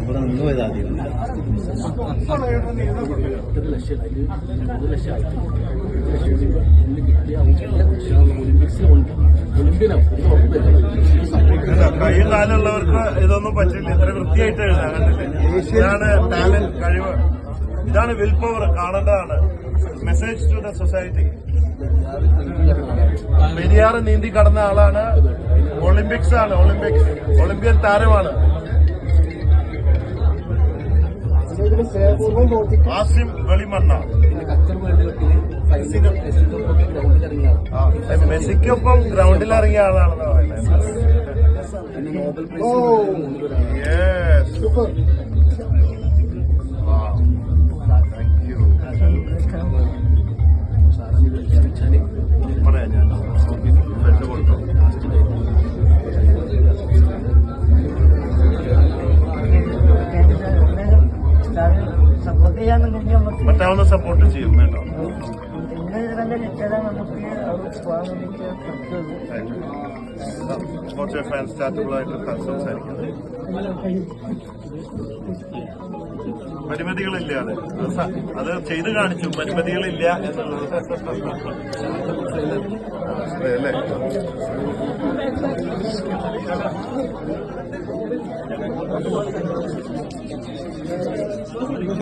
ഇവിടെ നിന്ന് പോയത് ഇതൊന്നും പറ്റില്ല. ഇത്ര വൃത്തിയായിട്ട് എഴുതാൻ ഇതാണ് ടാലന്റ് കഴിവ്. ഇതാണ് വിൽ പവർ കാണേണ്ടതാണ്. Message to the society Periyar നീന്തി കടന്ന ആളാണ് ഒളിമ്പിക്സ് ആണ്. ഒളിമ്പിക്സ് ഒളിമ്പ്യൻ താരമാണ്. ആസിം വെളിമണ്ണ. മെസ്സിക്കൊപ്പം ഗ്രൗണ്ടിൽ ഇറങ്ങിയ ആളാണെന്ന് പറയുന്നത് ചെയ്യാന്നുണ്ടെങ്കിൽ നമുക്ക് പറ്റാവുന്ന സപ്പോർട്ട് ചെയ്യും കേട്ടോ നമുക്ക് പോകാൻ കുറച്ച് സംസാരിക്കുന്നത് പരിമിതികളില്ല അത്. അത് ചെയ്ത് കാണിച്ചു. പരിമിതികളില്ല എന്നുള്ളത്. അല്ലേ?